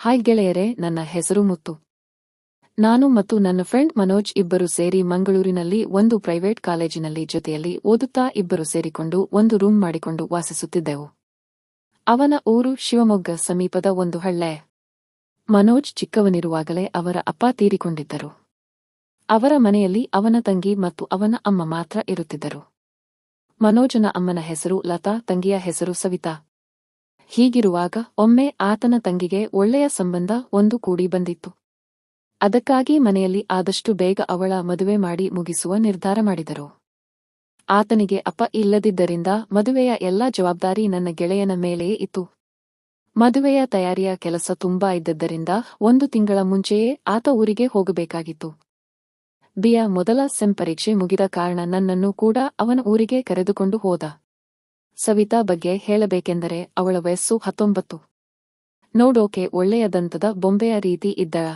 Hi ಗೆಳೆಯರೇ, ನನ್ನ ಹೆಸರು ಮುತ್ತು. ನಾನು ಮತ್ತು ನನ್ನ ಫ್ರೆಂಡ್ ಮನೋಜ್ ಇಬ್ಬರು ಸೇರಿ ಮಂಗಳೂರಿನಲ್ಲಿ ಒಂದು ಪ್ರೈವೇಟ್ ಕಾಲೇಜಿನಲ್ಲಿ ಜೊತೆಯಲ್ಲಿ ಓದುತ್ತಾ ಇಬ್ಬರು ಸೇರಿಕೊಂಡು ಒಂದು ರೂಮ್ ಮಾಡಿಕೊಂಡು ವಾಸಿಸುತ್ತಿದ್ದೆವು. ಅವನ ಊರು ಶಿವಮೊಗ್ಗ ಸಮೀಪದ ಒಂದು ಹಳ್ಳೆ. ಮನೋಜ್ ಚಿಕ್ಕವನಿರುವಾಗಲೇ ಅವರ ಅಪ್ಪ ತೀರಿಕೊಂಡಿದ್ದರು. ಅವರ ಮನೆಯಲ್ಲಿ ಅವನ ತಂಗಿ ಮತ್ತು ಅವನ ಅಮ್ಮ ಮಾತ್ರ ಇರುತ್ತಿದ್ದರು. ಮನೋಜನ ಅಮ್ಮನ ಹೆಸರು ಲತಾ, ತಂಗಿಯ ಹೆಸರು ಸವಿತಾ. ಹೀಗಿರುವಾಗ ಒಮ್ಮೆ ಆತನ ತಂಗಿಗೆ ಒಳ್ಳೆಯ ಸಂಬಂಧ ಒಂದು ಕೂಡಿ ಬಂದಿತ್ತು. ಅದಕ್ಕಾಗಿ ಮನೆಯಲ್ಲಿ ಆದಷ್ಟು ಬೇಗ ಅವಳ ಮದುವೆ ಮಾಡಿ ಮುಗಿಸುವ ನಿರ್ಧಾರ ಮಾಡಿದರು. ಆತನಿಗೆ ಅಪ್ಪ ಇಲ್ಲದಿದ್ದರಿಂದ ಮದುವೆಯ ಎಲ್ಲ ಜವಾಬ್ದಾರಿ ನನ್ನ ಗೆಳೆಯನ ಮೇಲೆಯೇ ಇತ್ತು. ಮದುವೆಯ ತಯಾರಿಯ ಕೆಲಸ ತುಂಬಾ ಇದ್ದದ್ದರಿಂದ ಒಂದು ತಿಂಗಳ ಮುಂಚೆಯೇ ಆತ ಊರಿಗೆ ಹೋಗಬೇಕಾಗಿತ್ತು. ಬಿಯ ಮೊದಲ ಸೆಂ ಪರೀಕ್ಷೆ ಮುಗಿದ ಕಾರಣ ನನ್ನನ್ನು ಕೂಡ ಅವನ ಊರಿಗೆ ಕರೆದುಕೊಂಡು ಹೋದ. ಸವಿತಾ ಬಗ್ಗೆ ಹೇಳಬೇಕೆಂದರೆ ಅವಳ ವಯಸ್ಸು ಹತ್ತೊಂಬತ್ತು. ನೋಡೋಕೆ ಒಳ್ಳೆಯ ದಂತದ ಬೊಂಬೆಯ ರೀತಿ ಇದ್ದಳ.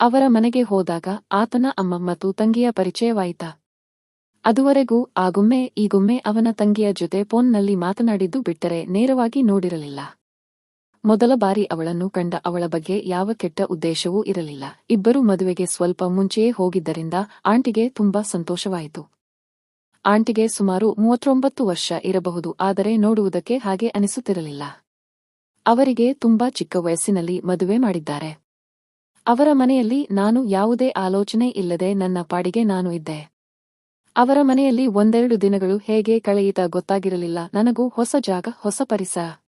ಅವರ ಮನೆಗೆ ಹೋದಾಗ ಆತನ ಅಮ್ಮ ಮತ್ತು ತಂಗಿಯ ಪರಿಚಯವಾಯಿತ. ಅದುವರೆಗೂ ಆಗೊಮ್ಮೆ ಈಗೊಮ್ಮೆ ಅವನ ತಂಗಿಯ ಜೊತೆ ಫೋನ್ನಲ್ಲಿ ಮಾತನಾಡಿದ್ದು ಬಿಟ್ಟರೆ ನೇರವಾಗಿ ನೋಡಿರಲಿಲ್ಲ. ಮೊದಲ ಬಾರಿ ಅವಳನ್ನು ಕಂಡ ಅವಳ ಬಗ್ಗೆ ಯಾವ ಕೆಟ್ಟ ಉದ್ದೇಶವೂ ಇರಲಿಲ್ಲ. ಇಬ್ಬರೂ ಮದುವೆಗೆ ಸ್ವಲ್ಪ ಮುಂಚೆಯೇ ಹೋಗಿದ್ದರಿಂದ ಆಂಟಿಗೆ ತುಂಬಾ ಸಂತೋಷವಾಯಿತು. ಆಂಟಿಗೆ ಸುಮಾರು ಮೂವತ್ತೊಂಬತ್ತು ವರ್ಷ ಇರಬಹುದು, ಆದರೆ ನೋಡುವುದಕ್ಕೆ ಹಾಗೆ ಅನಿಸುತ್ತಿರಲಿಲ್ಲ. ಅವರಿಗೆ ತುಂಬಾ ಚಿಕ್ಕ ವಯಸ್ಸಿನಲ್ಲಿ ಮದುವೆ ಮಾಡಿದ್ದಾರೆ. ಅವರ ಮನೆಯಲ್ಲಿ ನಾನು ಯಾವುದೇ ಆಲೋಚನೆ ಇಲ್ಲದೆ ನನ್ನ ಪಾಡಿಗೆ ನಾನು ಇದ್ದೆ. ಅವರ ಮನೆಯಲ್ಲಿ ಒಂದೆರಡು ದಿನಗಳು ಹೇಗೆ ಕಳೆಯಿತ ಗೊತ್ತಾಗಿರಲಿಲ್ಲ, ನನಗೂ ಹೊಸ ಜಾಗ, ಹೊಸ ಪರಿಸರ.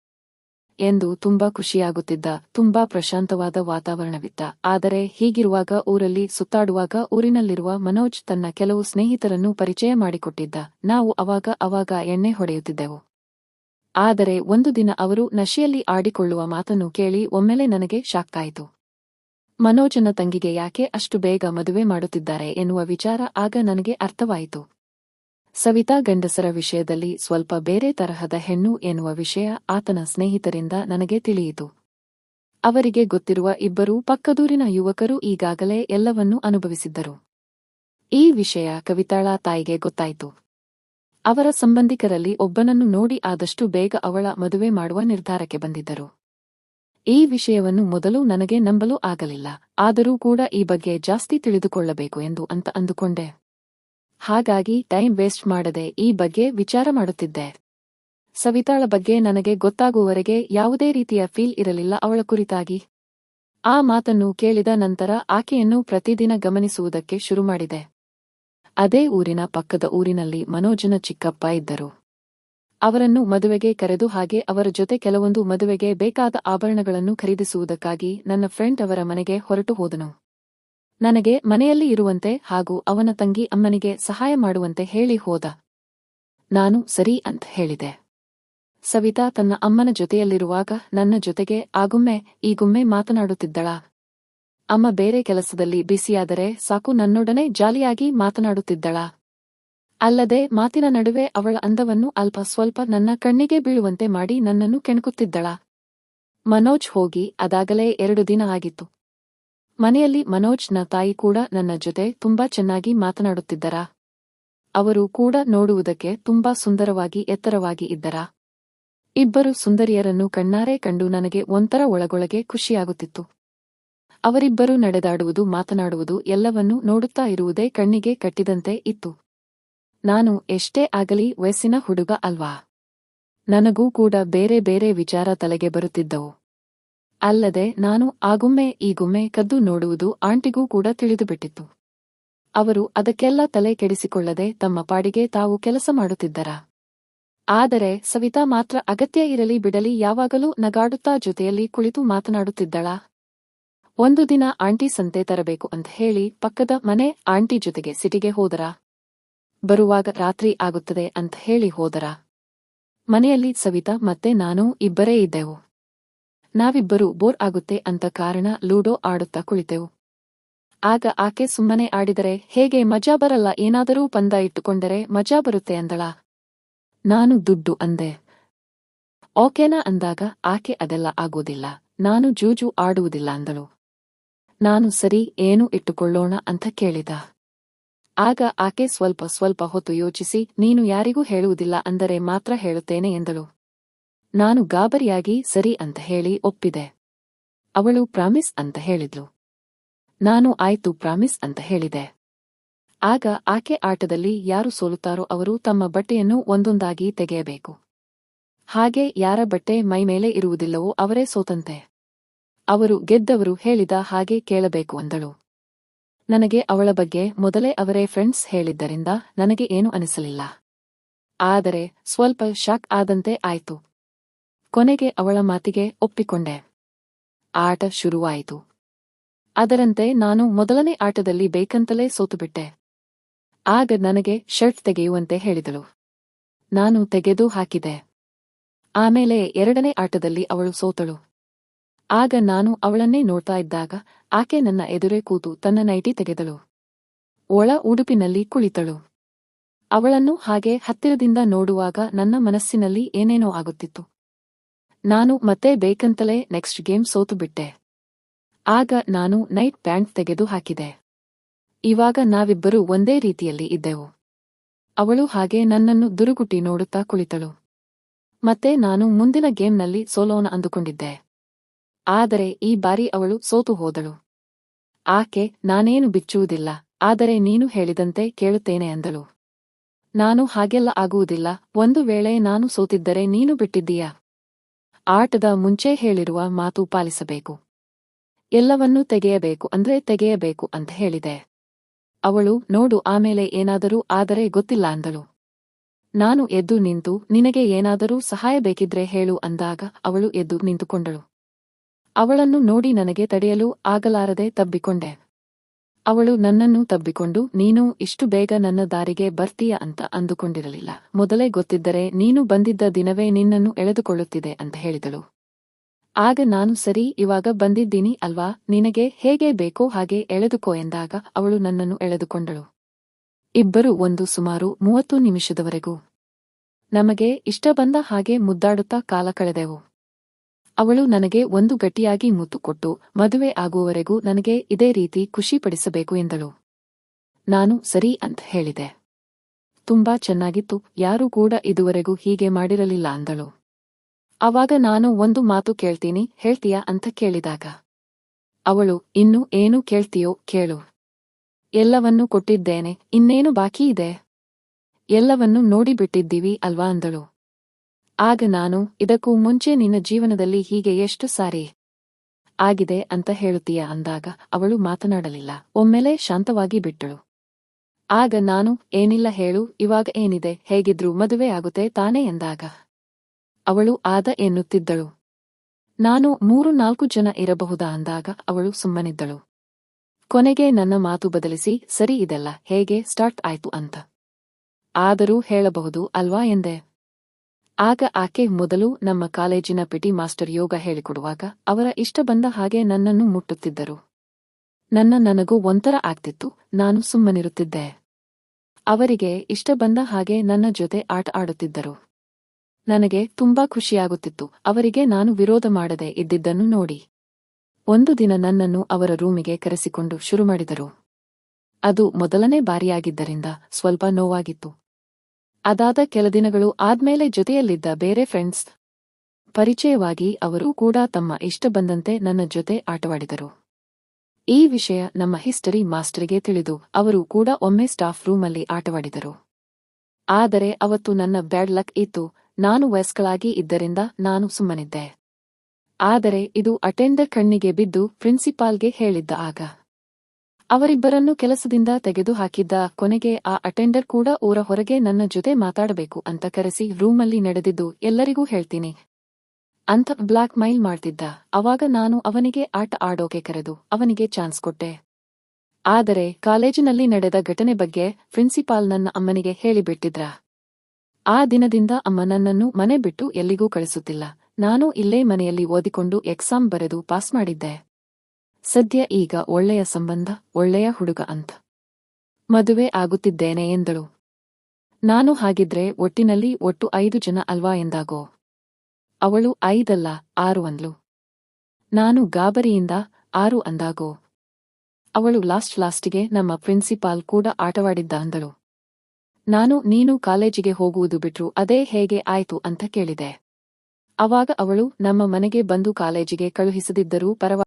ಎಂದು ತುಂಬಾ ಖುಷಿಯಾಗುತ್ತಿದ್ದ, ತುಂಬಾ ಪ್ರಶಾಂತವಾದ ವಾತಾವರಣವಿತ್ತ. ಆದರೆ ಹೀಗಿರುವಾಗ ಊರಲ್ಲಿ ಸುತ್ತಾಡುವಾಗ ಊರಿನಲ್ಲಿರುವ ಮನೋಜ್ ತನ್ನ ಕೆಲವು ಸ್ನೇಹಿತರನ್ನು ಪರಿಚಯ ಮಾಡಿಕೊಟ್ಟಿದ್ದ. ನಾವು ಅವಾಗ ಅವಾಗ ಎಣ್ಣೆ ಹೊಡೆಯುತ್ತಿದ್ದೆವು. ಆದರೆ ಒಂದು ದಿನ ಅವರು ನಶೆಯಲ್ಲಿ ಆಡಿಕೊಳ್ಳುವ ಮಾತನ್ನು ಕೇಳಿ ಒಮ್ಮೆಲೆ ನನಗೆ ಶಾಕ್ಕಾಯಿತು ಮನೋಜನ ತಂಗಿಗೆ ಯಾಕೆ ಅಷ್ಟು ಬೇಗ ಮದುವೆ ಮಾಡುತ್ತಿದ್ದಾರೆ ಎನ್ನುವ ವಿಚಾರ ಆಗ ನನಗೆ ಅರ್ಥವಾಯಿತು. ಸವಿತಾ ಗಂಡಸರ ವಿಷಯದಲ್ಲಿ ಸ್ವಲ್ಪ ಬೇರೆ ತರಹದ ಹೆಣ್ಣು ಎನ್ನುವ ವಿಷಯ ಆತನ ಸ್ನೇಹಿತರಿಂದ ನನಗೆ ತಿಳಿಯಿತು. ಅವರಿಗೆ ಗೊತ್ತಿರುವ ಇಬ್ಬರು ಪಕ್ಕದೂರಿನ ಯುವಕರು ಈಗಾಗಲೇ ಎಲ್ಲವನ್ನೂ ಅನುಭವಿಸಿದ್ದರು. ಈ ವಿಷಯ ಕವಿತಾಳ ತಾಯಿಗೆ ಗೊತ್ತಾಯಿತು. ಅವರ ಸಂಬಂಧಿಕರಲ್ಲಿ ಒಬ್ಬನನ್ನು ನೋಡಿ ಆದಷ್ಟು ಬೇಗ ಅವಳ ಮದುವೆ ಮಾಡುವ ನಿರ್ಧಾರಕ್ಕೆ ಬಂದಿದ್ದರು. ಈ ವಿಷಯವನ್ನು ಮೊದಲು ನನಗೆ ನಂಬಲು ಆಗಲಿಲ್ಲ, ಆದರೂ ಕೂಡ ಈ ಬಗ್ಗೆ ಜಾಸ್ತಿ ತಿಳಿದುಕೊಳ್ಳಬೇಕು ಎಂದು ಅಂತ ಅಂದುಕೊಂಡೆ. ಹಾಗಾಗಿ ಟೈಮ್ ವೇಸ್ಟ್ ಮಾಡದೆ ಈ ಬಗ್ಗೆ ವಿಚಾರ ಮಾಡುತ್ತಿದ್ದೆ. ಸವಿತಾಳ ಬಗ್ಗೆ ನನಗೆ ಗೊತ್ತಾಗುವವರೆಗೆ ಯಾವುದೇ ರೀತಿಯ ಫೀಲ್ ಇರಲಿಲ್ಲ ಅವಳ ಕುರಿತಾಗಿ. ಆ ಮಾತನ್ನು ಕೇಳಿದ ನಂತರ ಆಕೆಯನ್ನು ಪ್ರತಿದಿನ ಗಮನಿಸುವುದಕ್ಕೆ ಶುರು ಮಾಡಿದೆ. ಅದೇ ಊರಿನ ಪಕ್ಕದ ಊರಿನಲ್ಲಿ ಮನೋಜನ ಚಿಕ್ಕಪ್ಪ ಇದ್ದರು. ಅವರನ್ನು ಮದುವೆಗೆ ಕರೆದು ಹಾಗೆ ಅವರ ಜೊತೆ ಕೆಲವೊಂದು ಮದುವೆಗೆ ಬೇಕಾದ ಆಭರಣಗಳನ್ನು ಖರೀದಿಸುವುದಕ್ಕಾಗಿ ನನ್ನ ಫ್ರೆಂಡ್ ಅವರ ಮನೆಗೆ ಹೊರಟು ಹೋದನು. ನನಗೆ ಮನೆಯಲ್ಲಿ ಇರುವಂತೆ ಹಾಗೂ ಅವನ ತಂಗಿ ಅಮ್ಮನಿಗೆ ಸಹಾಯ ಮಾಡುವಂತೆ ಹೇಳಿ ಹೋದ. ನಾನು ಸರಿ ಅಂತ ಹೇಳಿದೆ. ಸವಿತಾ ತನ್ನ ಅಮ್ಮನ ಜೊತೆಯಲ್ಲಿರುವಾಗ ನನ್ನ ಜೊತೆಗೆ, ಆಗುಮ್ಮೆ ಈಗುಮ್ಮೆ ಮಾತನಾಡುತ್ತಿದ್ದಳ. ಅಮ್ಮ ಬೇರೆ ಕೆಲಸದಲ್ಲಿ ಬಿಸಿಯಾದರೆ ಸಾಕು ನನ್ನೊಡನೆ ಜಾಲಿಯಾಗಿ ಮಾತನಾಡುತ್ತಿದ್ದಳ. ಅಲ್ಲದೆ ಮಾತಿನ ನಡುವೆ ಅವಳ ಅಂದವನ್ನು ಅಲ್ಪ ಸ್ವಲ್ಪ ನನ್ನ ಕಣ್ಣಿಗೆ ಬೀಳುವಂತೆ ಮಾಡಿ ನನ್ನನ್ನು ಕೆಣಕುತ್ತಿದ್ದಳ. ಮನೋಜ್ ಹೋಗಿ ಅದಾಗಲೇ ಎರಡು ದಿನ ಆಗಿತ್ತು. ಮನೆಯಲ್ಲಿ ಮನೋಜ್ನ ತಾಯಿ ಕೂಡ ನನ್ನ ಜೊತೆ ತುಂಬಾ ಚೆನ್ನಾಗಿ ಮಾತನಾಡುತ್ತಿದ್ದರಾ. ಅವರು ಕೂಡ ನೋಡುವುದಕ್ಕೆ ತುಂಬಾ ಸುಂದರವಾಗಿ ಎತ್ತರವಾಗಿ ಇದ್ದರಾ. ಇಬ್ಬರು ಸುಂದರಿಯರನ್ನು ಕಣ್ಣಾರೆ ಕಂಡು ನನಗೆ ಒಂಥರ ಒಳಗೊಳಗೆ ಖುಷಿಯಾಗುತ್ತಿತ್ತು. ಅವರಿಬ್ಬರು ನಡೆದಾಡುವುದು, ಮಾತನಾಡುವುದು ಎಲ್ಲವನ್ನೂ ನೋಡುತ್ತಾ ಇರುವುದೇ ಕಣ್ಣಿಗೆ ಕಟ್ಟಿದಂತೆ ಇತ್ತು. ನಾನು ಎಷ್ಟೇ ಆಗಲಿ ವಯಸ್ಸಿನ ಹುಡುಗ ಅಲ್ವಾ? ನನಗೂ ಕೂಡ ಬೇರೆ ಬೇರೆ ವಿಚಾರ ತಲೆಗೆ ಬರುತ್ತಿದ್ದವು. ಅಲ್ಲದೆ ನಾನು ಆಗುಮ್ಮೆ ಈಗುಮ್ಮೆ ಕದ್ದು ನೋಡುವುದು ಆಂಟಿಗೂ ಕೂಡ ತಿಳಿದುಬಿಟ್ಟಿತ್ತು. ಅವರು ಅದಕ್ಕೆಲ್ಲ ತಲೆ ಕೆಡಿಸಿಕೊಳ್ಳದೆ ತಮ್ಮ ಪಾಡಿಗೆ ತಾವು ಕೆಲಸ ಮಾಡುತ್ತಿದ್ದರ? ಆದರೆ ಸವಿತಾ ಮಾತ್ರ ಅಗತ್ಯ ಇರಲಿ ಬಿಡಲಿ ಯಾವಾಗಲೂ ನಗಾಡುತ್ತಾ ಜೊತೆಯಲ್ಲಿ ಕುಳಿತು ಮಾತನಾಡುತ್ತಿದ್ದಳ? ಒಂದು ದಿನ ಆಂಟಿ ಸಂತೆ ತರಬೇಕು ಅಂತ ಹೇಳಿ ಪಕ್ಕದ ಮನೆ ಆಂಟಿ ಜೊತೆಗೆ ಸಿಟಿಗೆ ಹೋದರ? ಬರುವಾಗ ರಾತ್ರಿ ಆಗುತ್ತದೆ ಅಂತ ಹೇಳಿ ಹೋದರ? ಮನೆಯಲ್ಲಿ ಸವಿತಾ ಮತ್ತೆ ನಾನು ಇಬ್ಬರೇ ಇದ್ದೆವು. ನಾವಿಬ್ಬರು ಬೋರ್ ಆಗುತ್ತೆ ಅಂತ ಕಾರಣ ಲೂಡೋ ಆಡುತ್ತಾ ಕುಳಿತೆವು. ಆಗ ಆಕೆ ಸುಮ್ಮನೆ ಆಡಿದರೆ, ಹೇಗೆ ಮಜಾ ಬರಲ್ಲ, ಏನಾದರೂ ಪಂದ ಇಟ್ಟುಕೊಂಡರೆ ಮಜಾ ಬರುತ್ತೆ ಅಂದಳ? ನಾನು ದುಡ್ಡು, ಅಂದೆ. ಓಕೆನಾ, ಅಂದಾಗ ಆಕೆ ಅದೆಲ್ಲ ಆಗೋದಿಲ್ಲ. ನಾನು ಜೂಜು ಆಡುವುದಿಲ್ಲ, ಅಂದಳು. ನಾನು ಸರಿ, ಏನು ಇಟ್ಟುಕೊಳ್ಳೋಣ, ಅಂತ ಕೇಳಿದ. ಆಗ ಆಕೆ ಸ್ವಲ್ಪ ಸ್ವಲ್ಪ ಹೊತ್ತು ಯೋಚಿಸಿ, ನೀನು ಯಾರಿಗೂ ಹೇಳುವುದಿಲ್ಲ, ಅಂದರೆ ಮಾತ್ರ ಹೇಳುತ್ತೇನೆ, ಎಂದಳು. ನಾನು ಗಾಬರಿಯಾಗಿ ಸರಿ ಅಂತ ಹೇಳಿ ಒಪ್ಪಿದೆ. ಅವಳು ಪ್ರಾಮಿಸ್ ಅಂತ ಹೇಳಿದ್ಲು. ನಾನು ಆಯ್ತು ಪ್ರಾಮಿಸ್ ಅಂತ ಹೇಳಿದೆ. ಆಗ ಆಕೆ ಆಟದಲ್ಲಿ ಯಾರು ಸೋಲುತ್ತಾರೋ ಅವರು ತಮ್ಮ ಬಟ್ಟೆಯನ್ನು ಒಂದೊಂದಾಗಿ ತೆಗೆಯಬೇಕು. ಹಾಗೆ ಯಾರ ಬಟ್ಟೆ ಮೈಮೇಲೆ ಇರುವುದಿಲ್ಲವೋ ಅವರೇ ಸೋತಂತೆ. ಅವರು ಗೆದ್ದವರು ಹೇಳಿದ ಹಾಗೆ ಕೇಳಬೇಕು ಅಂದಳು. ನನಗೆ ಅವಳ ಬಗ್ಗೆ ಮೊದಲೇ ಅವರೇ ಫ್ರೆಂಡ್ಸ್ ಹೇಳಿದ್ದರಿಂದ ನನಗೆ ಏನು ಅನಿಸಲಿಲ್ಲ. ಆದರೆ ಸ್ವಲ್ಪ ಶಾಕ್ ಆದಂತೆ ಆಯ್ತು. ಕೊನೆಗೆ ಅವಳ ಮಾತಿಗೆ ಒಪ್ಪಿಕೊಂಡೆ. ಆಟ ಶುರುವಾಯಿತು. ಅದರಂತೆ ನಾನು ಮೊದಲನೇ ಆಟದಲ್ಲಿ ಬೇಕಂತಲೇ ಸೋತುಬಿಟ್ಟೆ. ಆಗ ನನಗೆ ಶರ್ಟ್ ತೆಗೆಯುವಂತೆ ಹೇಳಿದಳು. ನಾನು ತೆಗೆದು ಹಾಕಿದೆ. ಆಮೇಲೆ ಎರಡನೇ ಆಟದಲ್ಲಿ ಅವಳು ಸೋತಳು. ಆಗ ನಾನು ಅವಳನ್ನೇ ನೋಡ್ತಾ ಇದ್ದಾಗ ಆಕೆ ನನ್ನ ಎದುರೇ ಕೂತು ತನ್ನ ನೈಟಿ ತೆಗೆದಳು. ಒಳ ಉಡುಪಿನಲ್ಲಿ ಕುಳಿತಳು. ಅವಳನ್ನು ಹಾಗೆ ಹತ್ತಿರದಿಂದ ನೋಡುವಾಗ ನನ್ನ ಮನಸ್ಸಿನಲ್ಲಿ ಏನೇನೋ ಆಗುತ್ತಿತ್ತು. ನಾನು ಮತ್ತೆ ಬೇಕಂತಲೇ ನೆಕ್ಸ್ಟ್ ಗೇಮ್ ಸೋತು ಬಿಟ್ಟೆ. ಆಗ ನಾನು ನೈಟ್ ಪ್ಯಾಂಟ್ ತೆಗೆದು ಹಾಕಿದೆ. ಇವಾಗ ನಾವಿಬ್ಬರೂ ಒಂದೇ ರೀತಿಯಲ್ಲಿ ಇದ್ದೆವು. ಅವಳು ಹಾಗೆ ನನ್ನನ್ನು ದುರುಗುಟ್ಟಿ ನೋಡುತ್ತಾ ಕುಳಿತಳು. ಮತ್ತೆ ನಾನು ಮುಂದಿನ ಗೇಮ್ನಲ್ಲಿ ಸೋಲೋಣ ಅಂದುಕೊಂಡಿದ್ದೆ. ಆದರೆ ಈ ಬಾರಿ ಅವಳು ಸೋತು ಹೋದಳು. ಆಕೆ ನಾನೇನು ಬಿಚ್ಚುವುದಿಲ್ಲ, ಆದರೆ ನೀನು ಹೇಳಿದಂತೆ ಕೇಳುತ್ತೇನೆ ಅಂದಳು. ನಾನು ಹಾಗೆಲ್ಲ ಆಗುವುದಿಲ್ಲ, ಒಂದು ವೇಳೆ ನಾನು ಸೋತಿದ್ದರೆ ನೀನು ಬಿಟ್ಟಿದ್ದೀಯಾ? ಆಟದ ಮುಂಚೆ ಹೇಳಿರುವ ಮಾತು ಪಾಲಿಸಬೇಕು. ಎಲ್ಲವನ್ನೂ ತೆಗೆಯಬೇಕು ಅಂದ್ರೆ ತೆಗೆಯಬೇಕು ಅಂತ ಹೇಳಿದೆ. ಅವಳು, ನೋಡು, ಆಮೇಲೆ ಏನಾದರೂ ಆದರೆ ಗೊತ್ತಿಲ್ಲ ಅಂದಳು. ನಾನು ಎದ್ದು ನಿಂತು, ನಿನಗೆ ಏನಾದರೂ ಸಹಾಯ ಬೇಕಿದ್ರೆ ಹೇಳು ಅಂದಾಗ ಅವಳು ಎದ್ದು ನಿಂತುಕೊಂಡಳು. ಅವಳನ್ನು ನೋಡಿ ನನಗೆ ತಡೆಯಲು ಆಗಲಾರದೆ ತಬ್ಬಿಕೊಂಡೆ. ಅವಳು ನನ್ನನ್ನು ತಬ್ಬಿಕೊಂಡು, ನೀನು ಇಷ್ಟು ಬೇಗ ನನ್ನ ದಾರಿಗೆ ಬರ್ತೀಯ ಅಂತ ಅಂದುಕೊಂಡಿರಲಿಲ್ಲ. ಮೊದಲೇ ಗೊತ್ತಿದ್ದರೆ, ನೀನು ಬಂದಿದ್ದ ದಿನವೇ ನಿನ್ನನ್ನು ಎಳೆದುಕೊಳ್ಳುತ್ತಿದೆ ಅಂತ ಹೇಳಿದಳು. ಆಗ ನಾನು, ಸರಿ, ಇವಾಗ ಬಂದಿದ್ದೀನಿ ಅಲ್ವಾ? ನಿನಗೆ ಹೇಗೆ ಬೇಕೋ ಹಾಗೆ ಎಳೆದುಕೋ ಎಂದಾಗ ಅವಳು ನನ್ನನ್ನು ಎಳೆದುಕೊಂಡಳು. ಇಬ್ಬರು ಒಂದು ಸುಮಾರು ಮೂವತ್ತು ನಿಮಿಷದವರೆಗೂ. ನಮಗೆ ಇಷ್ಟ ಬಂದ ಹಾಗೆ ಮುದ್ದಾಡುತ್ತಾ ಕಾಲ ಕಳೆದೆವು. ಅವಳು ನನಗೆ ಒಂದು ಗಟ್ಟಿಯಾಗಿ ಮುತ್ತು ಕೊಟ್ಟು, ಮದುವೆ ಆಗುವವರೆಗೂ ನನಗೆ ಇದೇ ರೀತಿ ಖುಷಿಪಡಿಸಬೇಕು ಎಂದಳು. ನಾನು ಸರಿ ಅಂತ ಹೇಳಿದೆ. ತುಂಬಾ ಚೆನ್ನಾಗಿತ್ತು, ಯಾರೂ ಕೂಡ ಇದುವರೆಗೂ ಹೀಗೆ ಮಾಡಿರಲಿಲ್ಲ ಅಂದಳು. ಅವಾಗ ನಾನು ಒಂದು ಮಾತು ಕೇಳ್ತೀನಿ, ಹೇಳ್ತೀಯಾ ಅಂತ ಕೇಳಿದಾಗ. ಅವಳು, ಇನ್ನು ಏನು ಕೇಳ್ತೀಯೋ ಕೇಳು. ಎಲ್ಲವನ್ನೂ ಕೊಟ್ಟಿದ್ದೇನೆ, ಇನ್ನೇನು ಬಾಕಿ ಇದೆ? ಎಲ್ಲವನ್ನೂ ನೋಡಿಬಿಟ್ಟಿದ್ದೀವಿ ಅಲ್ವಾ ಅಂದಳು. ಆಗ ನಾನು, ಇದಕ್ಕೂ ಮುಂಚೆ ನಿನ್ನ ಜೀವನದಲ್ಲಿ ಹೀಗೆ ಎಷ್ಟು ಸಾರಿ ಆಗಿದೆ ಅಂತ ಹೇಳುತ್ತೀಯ ಅಂದಾಗ, ಅವಳು ಮಾತನಾಡಲಿಲ್ಲ. ಒಮ್ಮೆಲೆ ಶಾಂತವಾಗಿ ಬಿಟ್ಟಳು. ಆಗ ನಾನು, ಏನಿಲ್ಲ ಹೇಳು, ಇವಾಗ ಏನಿದೆ, ಹೇಗಿದ್ರೂ ಮದುವೆ ಆಗುತ್ತೆ ತಾನೇ ಎಂದಾಗ, ಅವಳು ಆದ ಎನ್ನುತ್ತಿದ್ದಳು. ನಾನು ಮೂರು ನಾಲ್ಕು ಜನ ಇರಬಹುದಾ ಅಂದಾಗ, ಅವಳು ಸುಮ್ಮನಿದ್ದಳು. ಕೊನೆಗೆ ನನ್ನ ಮಾತು ಬದಲಿಸಿ, ಸರಿ ಇದೆಲ್ಲ, ಹೇಗೆ ಸ್ಟಾರ್ಟ್ ಆಯ್ತು ಅಂತ. ಆದರೂ ಹೇಳಬಹುದು, ಅಲ್ವಾ ಎಂದೆ? ಆಗ ಆಕೆ ಮೊದಲು ನಮ್ಮ ಕಾಲೇಜಿನ ಪಿಟಿ ಮಾಸ್ಟರ್ ಯೋಗ ಹೇಳಿಕೊಡುವಾಗ ಅವರ ಇಷ್ಟ ಬಂದ ಹಾಗೆ ನನ್ನನ್ನು ಮುಟ್ಟುತ್ತಿದ್ದರು. ನನ್ನ ನನಗೂ ಒಂಥರ ಆಗ್ತಿತ್ತು, ನಾನು ಸುಮ್ಮನಿರುತ್ತಿದ್ದೆ. ಅವರಿಗೆ ಇಷ್ಟ ಬಂದ ಹಾಗೆ ನನ್ನ ಜೊತೆ ಆಟ ಆಡುತ್ತಿದ್ದರು. ನನಗೆ ತುಂಬಾ ಖುಷಿಯಾಗುತ್ತಿತ್ತು, ಅವರಿಗೆ ನಾನು ವಿರೋಧ ಮಾಡದೆ ಇದ್ದಿದ್ದನ್ನು ನೋಡಿ. ಒಂದು ದಿನ ನನ್ನನ್ನು ಅವರ ರೂಮಿಗೆ ಕರೆಸಿಕೊಂಡು ಶುರು ಮಾಡಿದರು. ಅದು ಮೊದಲನೇ ಬಾರಿಯಾಗಿದ್ದರಿಂದ ಸ್ವಲ್ಪ ನೋವಾಗಿತ್ತು. ಅದಾದ ಕೆಲ ದಿನಗಳು ಆದ್ಮೇಲೆ ಜೊತೆಯಲ್ಲಿದ್ದ ಬೇರೆ ಫ್ರೆಂಡ್ಸ್ ಪರಿಚಯವಾಗಿ ಅವರು ಕೂಡ ತಮ್ಮ ಇಷ್ಟ ಬಂದಂತೆ ನನ್ನ ಜೊತೆ ಆಟವಾಡಿದರು. ಈ ವಿಷಯ ನಮ್ಮ ಹಿಸ್ಟರಿ ಮಾಸ್ಟರ್ಗೆ ತಿಳಿದು ಅವರು ಕೂಡ ಒಮ್ಮೆ ಸ್ಟಾಫ್ ರೂಮಲ್ಲಿ ಆಟವಾಡಿದರು. ಆದರೆ ಅವತ್ತು ನನ್ನ ಬ್ಯಾಡ್ ಲಕ್ ಇತ್ತು, ನಾನು ವಯಸ್ಕಳಾಗಿ ಇದ್ದರಿಂದ ನಾನು ಸುಮ್ಮನಿದ್ದೆ. ಆದರೆ ಇದು ಅಟೆಂಡರ್ ಕಣ್ಣಿಗೆ ಬಿದ್ದು ಪ್ರಿನ್ಸಿಪಾಲ್ಗೆ ಹೇಳಿದ್ದ ಆಗ. ಅವರಿಬ್ಬರನ್ನು ಕೆಲಸದಿಂದ ತೆಗೆದು ಹಾಕಿದ್ದ ಕೊನೆಗೆ ಆ ಅಟೆಂಡರ್ ಕೂಡ ಊರ ಹೊರಗೆ ನನ್ನ ಜೊತೆ ಮಾತಾಡಬೇಕು ಅಂತ ಕರೆಸಿ ರೂಮಲ್ಲಿ ನಡೆದಿದ್ದು ಎಲ್ಲರಿಗೂ ಹೇಳ್ತೀನಿ. ಅಂತ ಬ್ಲ್ಯಾಕ್ ಮೈಲ್ ಮಾಡ್ತಿದ್ದ. ಅವಾಗ ನಾನು ಅವನಿಗೆ ಆಟ ಆಡೋಕೆ ಕರೆದು ಅವನಿಗೆ ಚಾನ್ಸ್ ಕೊಟ್ಟೆ. ಆದರೆ ಕಾಲೇಜಿನಲ್ಲಿ ನಡೆದ ಘಟನೆ ಬಗ್ಗೆ ಪ್ರಿನ್ಸಿಪಾಲ್ ನನ್ನ ಅಮ್ಮನಿಗೆ ಹೇಳಿಬಿಟ್ಟಿದ್ರ. ಆ ದಿನದಿಂದ ಅಮ್ಮ ನನ್ನನ್ನು ಮನೆ ಬಿಟ್ಟು ಎಲ್ಲಿಗೂ ಕಳಿಸುತ್ತಿಲ್ಲ. ನಾನು ಇಲ್ಲೇ ಮನೆಯಲ್ಲಿ ಓದಿಕೊಂಡು ಎಕ್ಸಾಮ್ ಬರೆದು ಪಾಸ್ ಮಾಡಿದ್ದೆ. ಸದ್ಯ ಈಗ ಒಳ್ಳೆಯ ಸಂಬಂಧ, ಒಳ್ಳೆಯ ಹುಡುಗ ಅಂತ. ಮದುವೆ ಆಗುತ್ತಿದ್ದೇನೆ ಎಂದಳು. ನಾನು ಹಾಗಿದ್ರೆ ಒಟ್ಟಿನಲ್ಲಿ ಒಟ್ಟು ಐದು ಜನ ಅಲ್ವಾ ಎಂದಾಗೋ. ಅವಳು ಐದಲ್ಲ, ಆರು ಅಂದ್ಲು. ನಾನು ಗಾಬರಿಯಿಂದ ಆರು ಅಂದಾಗೋ. ಅವಳು ಲಾಸ್ಟ್ ಲಾಸ್ಟಿಗೆ ನಮ್ಮ ಪ್ರಿನ್ಸಿಪಾಲ್ ಕೂಡ ಆಟವಾಡಿದ್ದ ಅಂದಳು. ನಾನು ನೀನು ಕಾಲೇಜಿಗೆ ಹೋಗುವುದು ಬಿಟ್ರು ಅದೇ ಹೇಗೆ ಆಯ್ತು ಅಂತ ಕೇಳಿದೆ. ಅವಾಗ ಅವಳು ನಮ್ಮ ಮನೆಗೆ ಬಂದು ಕಾಲೇಜಿಗೆ ಕಳುಹಿಸದಿದ್ದರೂ ಪರವಾಗಿ